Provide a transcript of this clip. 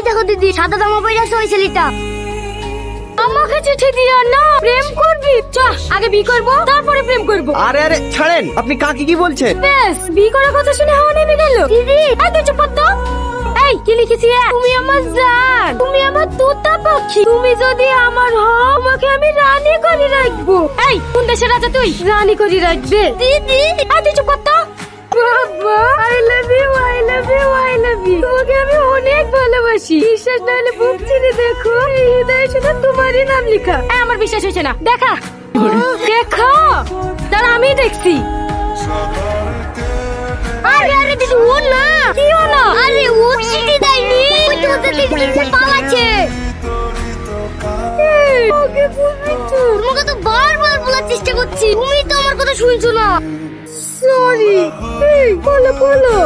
ওই দেখো দিদি সাদা জামা পরে আছে ওই ছেলেটা। আমাকে চিঠি দিয়া না প্রেম করবি? চ আগে বি করব তারপরে প্রেম করব। আরে আরে ছাড়েন আপনি কাকে কি বলছেন? বেশ বি করার কথা শুনে হাওয়া নেমে গেল। দিদি এই তুই চুপ তো। এই কি লিখেছি তুমি আমার জান তুমি আমার তোতা পাখি। তুমি যদি আমার হও আমাকে আমি রানী করে রাখব। এই কোন দেশের রাজা তুই? রানী করে রাখবে। দিদি এই তুই চুপ কর তো। ভালোবাসি বিশ্বাস না হলে বুক চিনে দেখো। এই হৃদয়ে শুধু তোমারই নাম লেখা। আমার বিশ্বাস হচ্ছে না। দেখা। দেখো। দাঁড়া আমি দেখছি। আরে আরে দিদি ও না। কি ও না? আরে ও চিঠি দেয়নি। ওই তো ওদের দিদি পালাচ্ছে ওকে বলবি তোমাকে তো বারবার বলার চেষ্টা করছি। তুমি তো আমার কথা শুনছো না। সরি এই বলো বলো।